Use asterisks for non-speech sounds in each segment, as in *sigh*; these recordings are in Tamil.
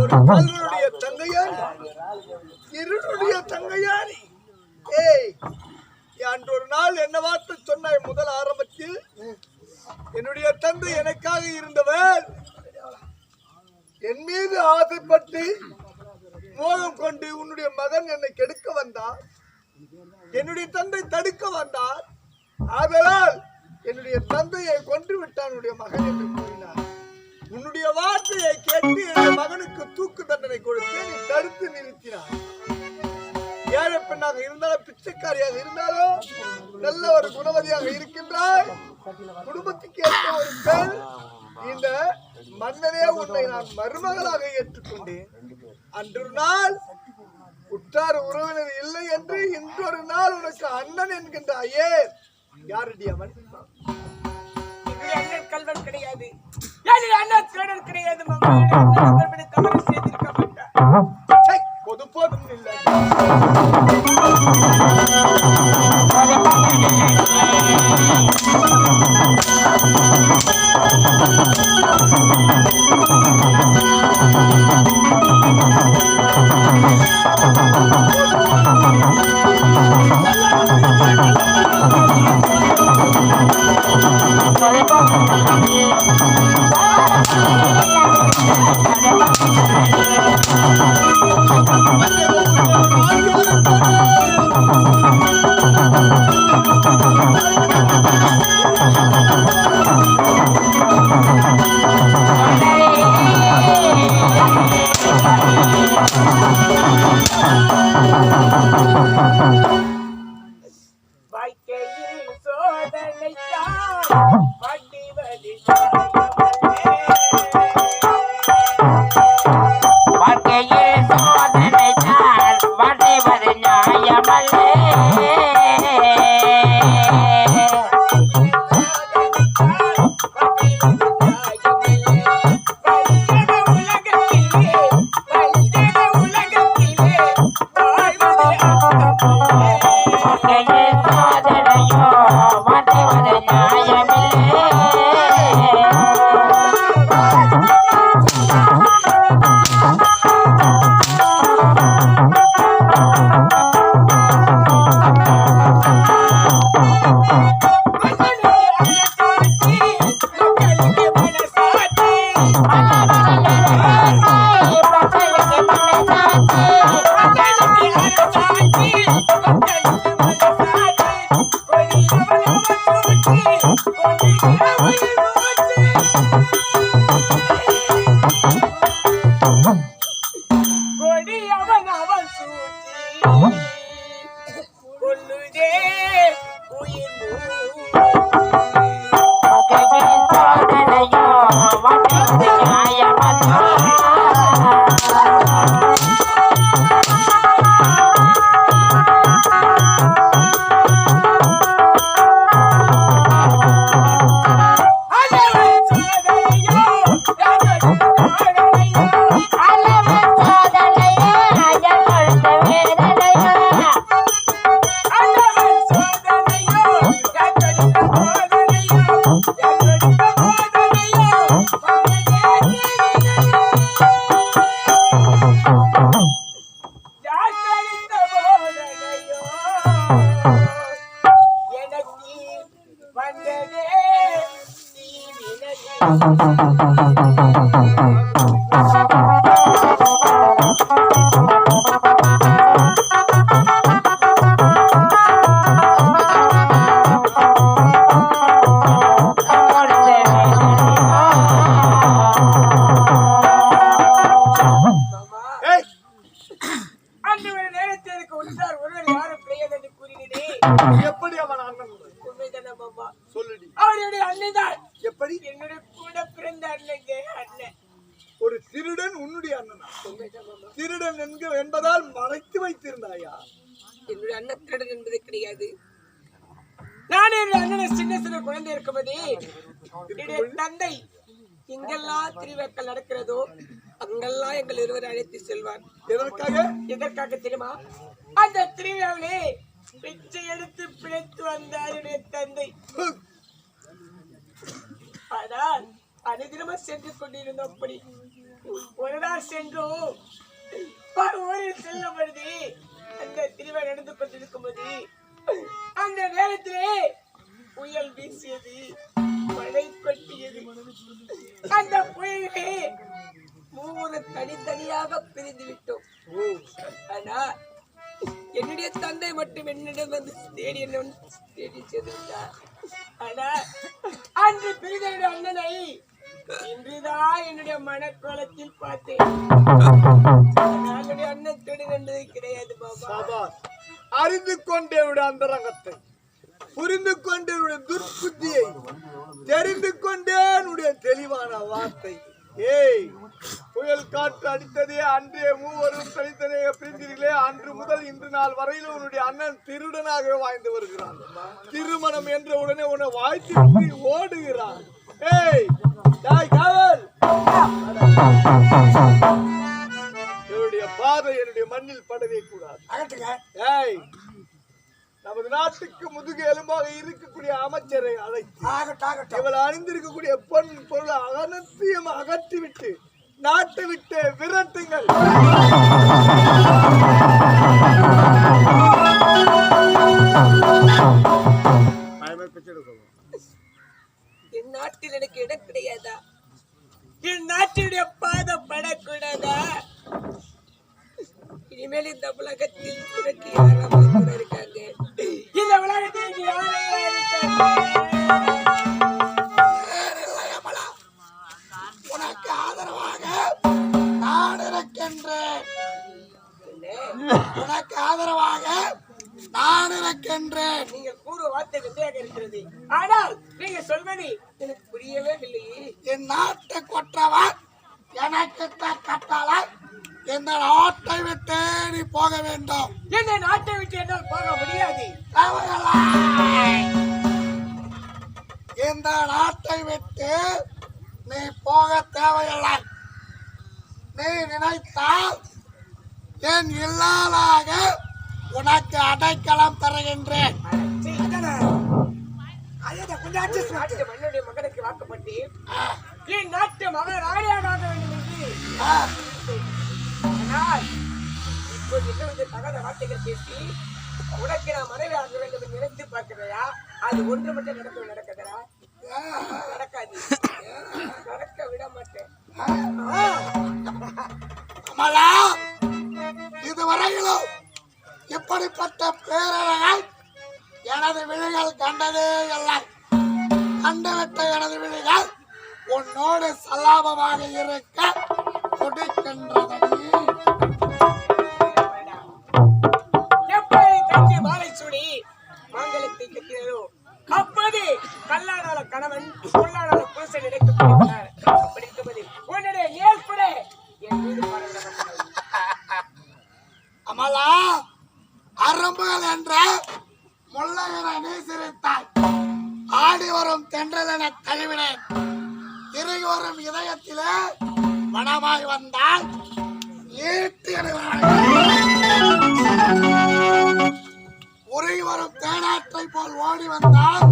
ஒரு கல்வனுடைய தங்கையார் இருளுடைய தங்கையாரி ஏய் அன்று ஒரு நாள் என்ன வார்த்தை சொன்னாய் முதல் ஆரம்பத்தில்? என்னுடைய தந்தை எனக்காக இருந்தவர். என் மீது ஆசைப்பட்டு மோகம் கொண்டு உன்னுடைய மகன் என்னை கெடுக்க வந்தார். என்னுடைய தந்தை தடுக்க வந்தார். ஆதலால் என்னுடைய தந்தையை கொன்று விட்டான் என்னுடைய மகன் என்று கூறினார். உன்னுடைய வார்த்தையை கேட்டு என் மகனுக்கு தூக்கு தண்டனை கொடுத்து நீ தடுத்து நிறுத்தினார் ஏழை பெண்ணாக இருந்தாலும் பிச்சைக்காரியாக இருந்தாலும் நல்ல ஒரு குணவதியாக இருக்கின்றாய். குடும்பத்துக்கு ஏற்ற ஒரு பெண் இந்த மன்னனே உன்னை நான் மருமகளாக ஏற்றுக்கொண்டேன். அன்று நாள் உற்றார் உறவினர் இல்லை என்று இன்றொரு நாள் உனக்கு அண்ணன் என்கின்ற ஐயர் யாருடைய அவன் என்னுடைய அண்ணன் கல்வன் கிடையாது. என்னுடைய அண்ணன் திருடன் கிடையாது மாமா என்னுடைய அண்ணன் கல்வனை தவறு செய்திருக்க மாட்டார் சை, பொது போதும் இல்லை வாழ்க்கையில் தீவினையே. ஏய், குழந்தை இருக்கும்போதே தந்தை எங்கெல்லாம் திருவிழாக்கள் நடக்கிறதோ அங்கெல்லாம் எங்கள் இருவரை அழைத்து செல்வார். எதற்காக? எதற்காக தெரியுமா? அந்த திருவிழாவிலே பிச்சை எடுத்து பிழைத்து வந்தார் என்னுடைய தந்தை. ஆனால் அனுதினமும் சென்று கொண்டிருந்தோம் அப்படி ஒரு நாள் சென்றோம் ஊரில் செல்லும் பொழுது அந்த திருவிழா நடந்து கொண்டிருக்கும் போது அந்த நேரத்திலே புயல் வீசியது மழை கொட்டியது. அந்த புயலே மூணு தனித்தனியாக பிரிந்து விட்டோம். ஆனா என்னுடைய தந்தை மட்டும் என்னிடம் வந்து தேடி என்ன வந்து தேடி சென்றார் ஆனா அன்று பிரிந்த அண்ணனை இன்றுதான் என்னுடைய மனக்கோலத்தில் பார்த்தேன். என்னுடைய அண்ணன் தேடி நின்றது கிடையாது பாபா. அறிந்து கொண்டே விட அந்த ரங்கத்தை புரிந்து கொண்டேனுடைய துர்புத்தியை தெரிந்து கொண்டேனுடைய தெளிவான வார்த்தை. ஏய் புயல் காற்று அடித்ததே அன்றே மூவரும் தனித்தனியாக பிரிந்தீர்களே. அன்று முதல் இன்று நாள் வரையிலும் உன்னுடைய அண்ணன் திருடனாக வாழ்ந்து வருகிறான். திருமணம் என்ற உடனே உன்னை வாழ்த்தி ஓடுகிறான். ஏய் டாய் காவல்? என்னுடைய பாதை என்னுடைய மண்ணில் படவே கூடாது. ஏய் நமது நாட்டுக்கு முதுகு எலும்பாக இருக்கக்கூடிய அமைச்சரை அழைத்து இவள் அணிந்திருக்கக்கூடிய பொன் பொருள் அகனத்தையும் அகற்றிவிட்டு நாட்டை விட்டு விரட்டுங்கள். என் நாட்டில் எனக்கு இடம் கிடையாதா? என் நாட்டினுடைய பாதம் படக்கூடாதா? இனிமேல் இந்த உலகத்தில் எனக்கு யாராவது கூட இருக்காங்க? இந்த உலகத்தில் உனக்கு ஆதரவாக நான் இருக்கின்றேன் உனக்கு ஆதரவாக நான் இருக்கின்றேன் நீங்கள் கூறு வார்த்தை விந்தையாக இருக்கிறது. ஆனால் நீங்க சொல்வது எனக்கு புரியவே இல்லையே. என் நாட்டை கொற்றவன் எனக்கு இந்த நாட்டை விட்டு நீ போக வேண்டும். இந்த நாட்டை விட்டு என்னால் போக முடியாது. இந்த நாட்டை விட்டு நீ போக தேவையில்லை. நீ நினைத்தால் என் இல்லாதாக உனக்கு அடைக்கலம் தருகின்றேன். மன்னுடைய மகனுக்கு வாக்குப்பட்டு என் நாட்டு மகன் ஆக வேண்டும் என்று. ஆனால் இப்போது என்ன வந்து தகாத வார்த்தைகள் பேசி உனக்கு நான் மனைவி ஆக வேண்டும் என்று நினைத்து பார்க்கிறையா? அது ஒன்று மட்டும் நடக்க நடக்குதுடா. நடக்காது. நடக்க விட மாட்டேன். கமலா இதுவரையிலும் இப்படிப்பட்ட பேரழகை எனது விழிகள் கண்டதே இல்லை. கண்டுவிட்ட எனது விழிகள் உன்னோடு சல்லாபமாக இருக்க துடிக்கின்றதடி ஓடி வந்தால்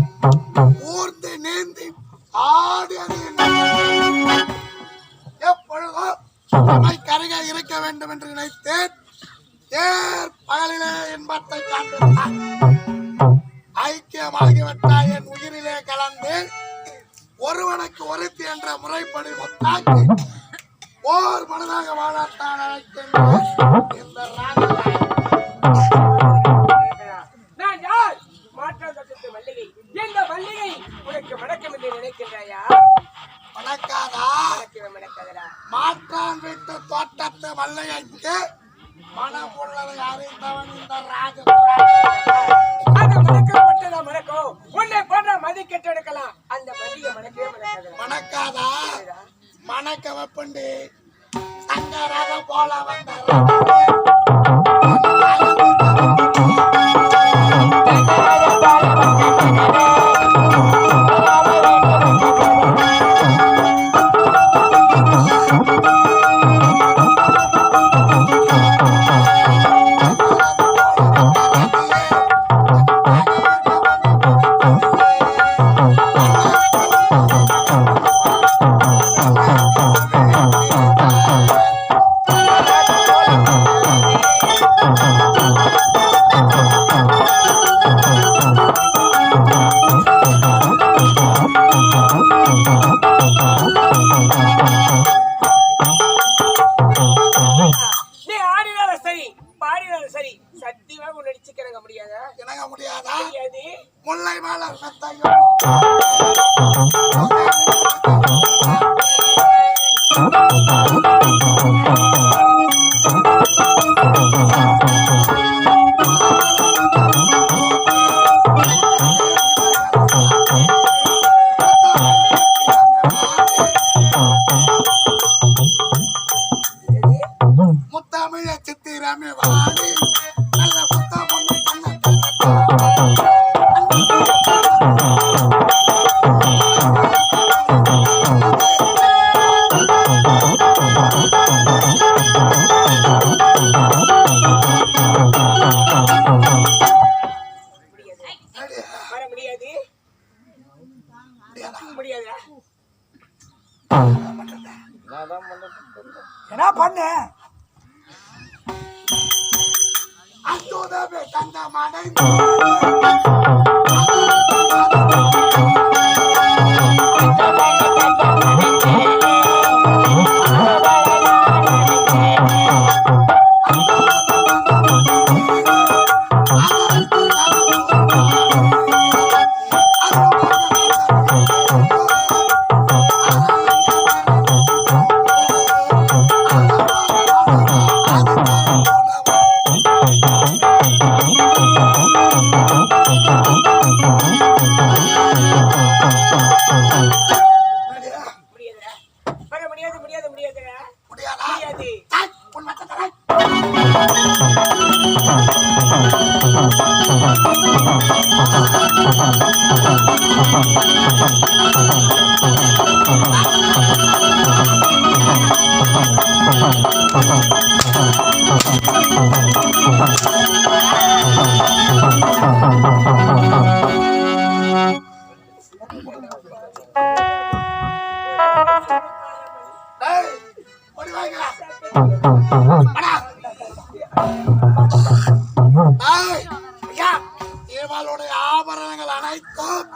இவளுடைய ஆபரணங்கள் அனைத்தும்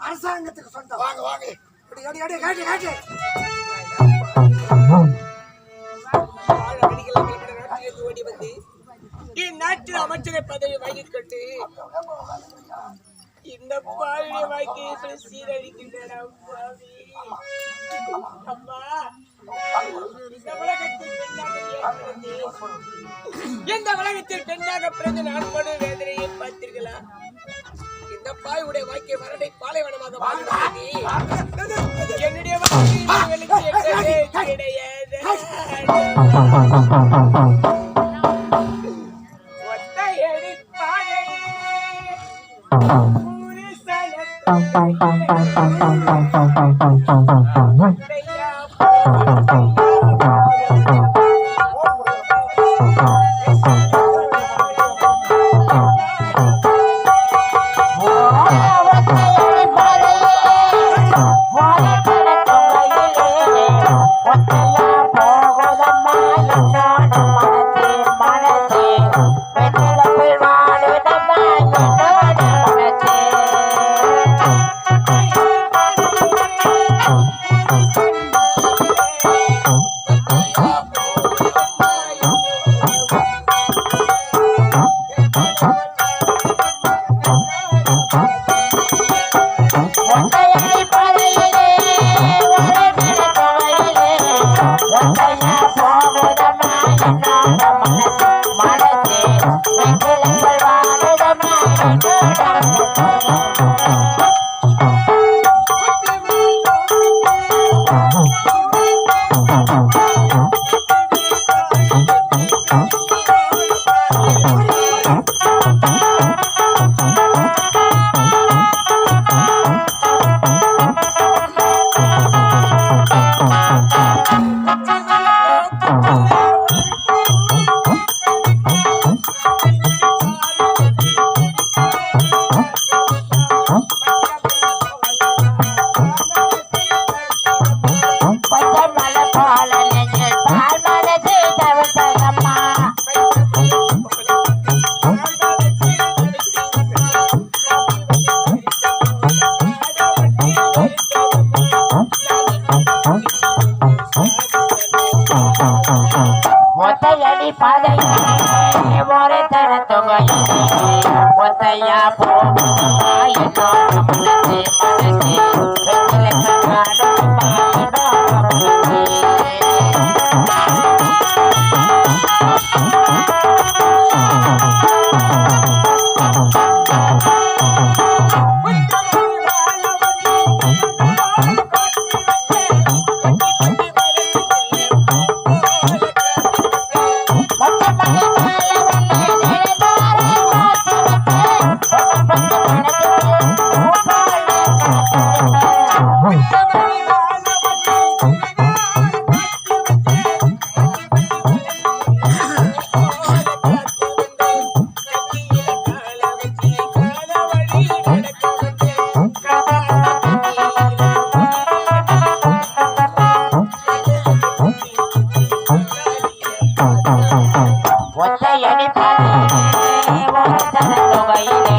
அரசாங்கத்துக்கு சொந்தம். வாங்க வாங்க. அடி அடி அடி காட்டு காட்டு. வந்து இந்நாட்டில் அமைச்சரை பதவி வாங்கிக் கொண்டு இந்த பாலிய வாழ்க்கையை சீரழிக்கின்றன இந்த உலகத்தில் பெண்ணாக பிறந்த பிறந்தேன்? இந்த வேதனையை பார்த்தீர்களா இந்த பாயுடைய வாழ்க்கை வறண்டை பாலைவனமாக வாழ்கிறது என்னுடைய வாழ்க்கை வெளிச்சம் கிடையாது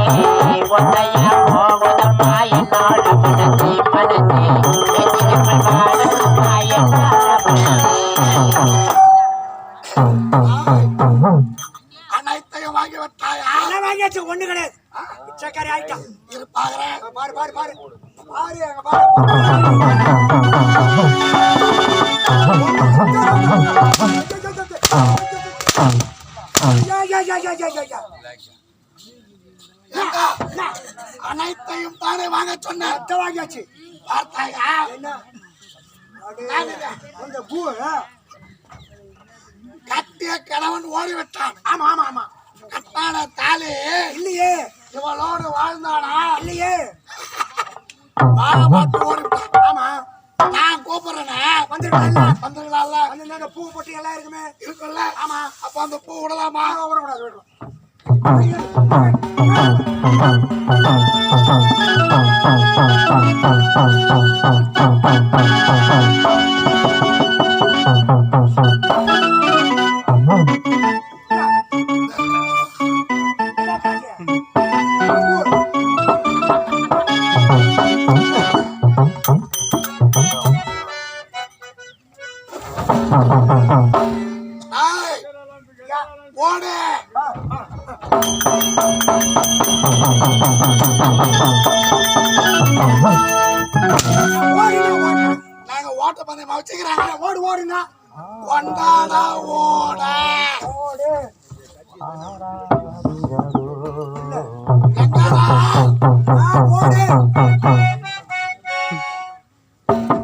botaia, botaia, botaia. ஆமா நான் கூப்பிடுறேனே வந்துருக்கல வந்துடலாம்ல அந்த பூ பொட்டி எல்லாம் இருக்குமே இருக்குல்ல ஆமா அப்ப அந்த பூ விடலாமா விடக்கூடாது விடக்கூடாது ஏய், நாங்க ஓட்ட பந்தயமா வச்சுக்கிறாங்க. ஓடு ஓடுனா கொண்டாட ஓட. ஓடு. ஓடு. *laughs* *laughs*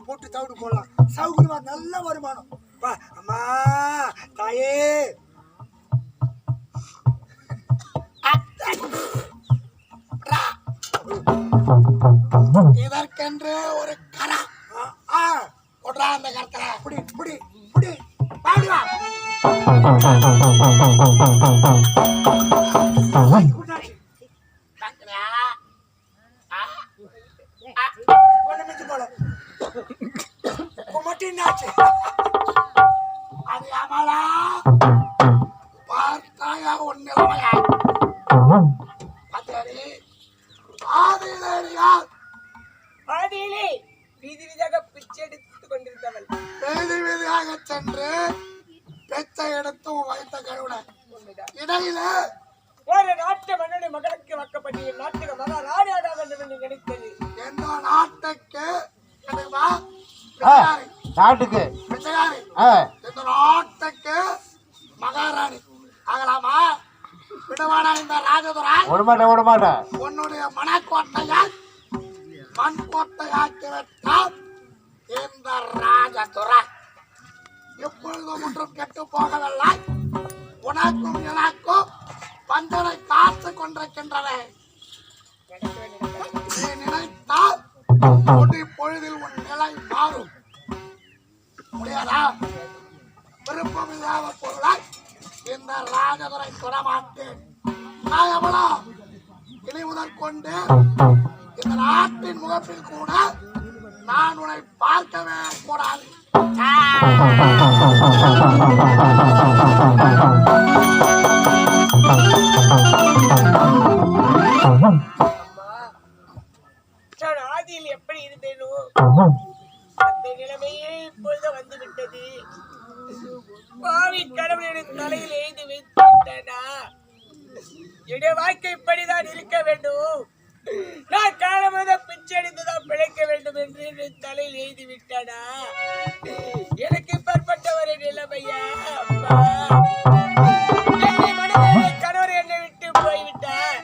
புண்ணாக்கு போட்டு தவிடு போடலாம் சௌகரியமா நல்ல வருமானம். பா அம்மா தாயே. இதற்கென்று ஒரு கரா. ஆ, ஆ. கொட்றா அந்த கரத்துல. இப்படி இப்படி இப்படி பாடி வீதியாக சென்று பெச்சை எடுத்து உன் வயிற்ற கழுவின இடையில ஒரு நாட்டு மன்னனை மகனுக்கு வாக்கப்பட்டு என் நாட்டுக்கு மகா ராணியாக வேண்டும் என்று நினைத்தது. எந்த நாட்டுக்கு? பிச்சைக்காரி நாட்டுக்கு. பிச்சைக்காரி இந்த நாட்டுக்கு? மகாராணி ஆகலாமா? விடுவானா இந்த ராஜதுரை? விட மாட்டேன் விட மாட்டேன். உன்னுடைய மனக்கோட்டையை மண் கோட்டையாக்கி விட்டால் இந்த ராஜதுரை. எப்பொழுதும் ஒன்றும் கெட்டு போகவில்லை உனக்கும் எனக்கும் பஞ்சனை காத்து கொண்டிருக்கின்றன. நினைத்தால் நொடி பொழுதில் உன் நிலை மாறும். முடியாதா? விருப்பம் இல்லாத பொருளை இந்த ராஜதுரை தொடமாட்டேன். நான் எவ்வளோ இனி முதற்கொண்டு இந்த நாட்டின் முகப்பில் கூட நான் உன்னை பார்க்கவே கூடாது. நான் ஆதியில் எப்படி இருந்தேனோ அந்த நிலைமையே இப்பொழுது வந்துவிட்டது. பாவி கடவுளின் தலையில் எழுதி வைத்து விட்டனா என்னுடைய வாழ்க்கை இப்படிதான் இருக்க வேண்டும். நான் காலமாக பிச்சை அடித்துதான் பிழைக்க வேண்டும் என்று என் தலையில் எழுதி விட்டானா எனக்கு இப்பற்பட்ட ஒரு நிலைமையா? அப்பா. என்னை கணவர் என்னை விட்டு போய்விட்டார்?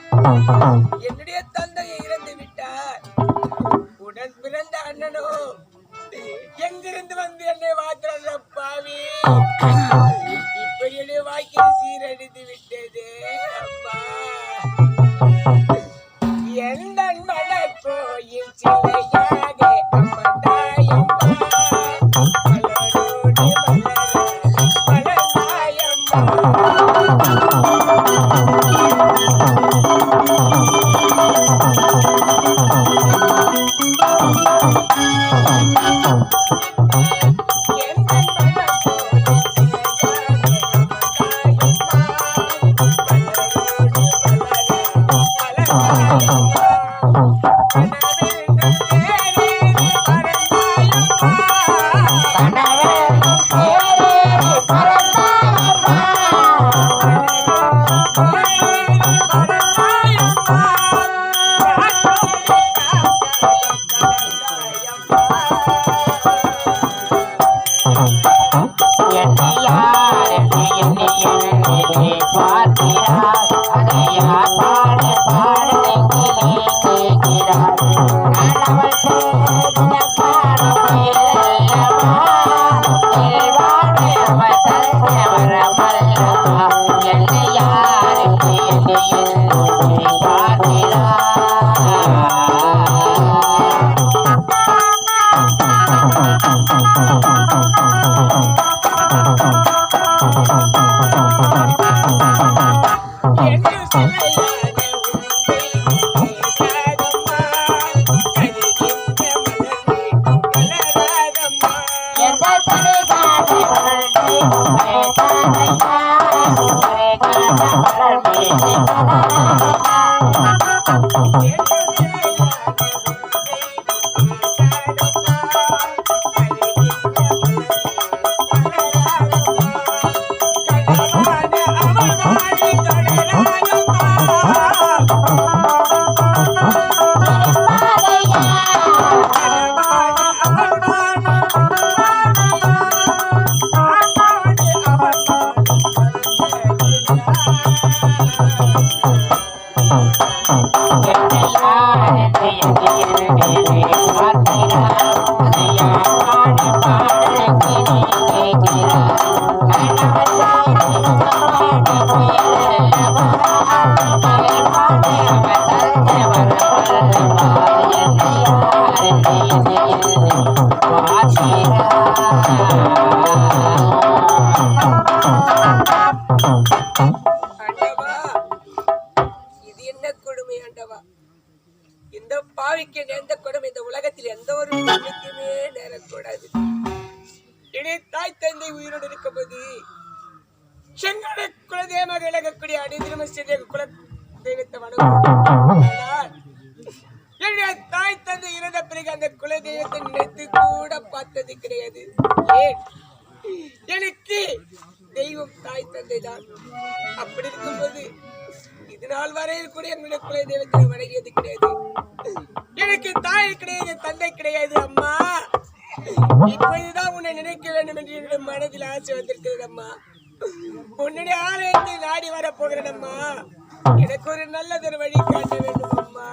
உலகத்தில் எந்த ஒரு பெண்ணுக்குமே நேரக்கூடாது. இனி தாய் தந்தை உயிரோடு இருக்கும்போது சென்னோட குலதெய்வமாக விளங்கக்கூடிய அடிதிரும செய்த குல தெய்வத்தை வணங்கும் ஆனால் என்னுடைய தாய் தந்தை இறந்த பிறகு அந்த குல தெய்வத்தை நினைத்து கூட பார்த்தது கிடையாது. ஏன்? எனக்கு தெய்வம் தாய் தந்தை தான் அப்படி இருக்கும்போது இது நாள் வரையில் கூட என்னுடைய குல தெய்வத்தை வணங்கியது கிடையாது. எனக்கு தாய் கிடையாது தந்தை கிடையாது அம்மா. இப்போதுதான் உன்னை நினைக்க வேண்டும் என்று என்னுடைய மனதில் ஆசை வந்திருக்கிறது அம்மா. உன்னுடைய ஆலயத்தை நாடி வர போகிறேன் அம்மா. எனக்கு ஒரு நல்லதொரு வழி காட்ட வேண்டும் அம்மா.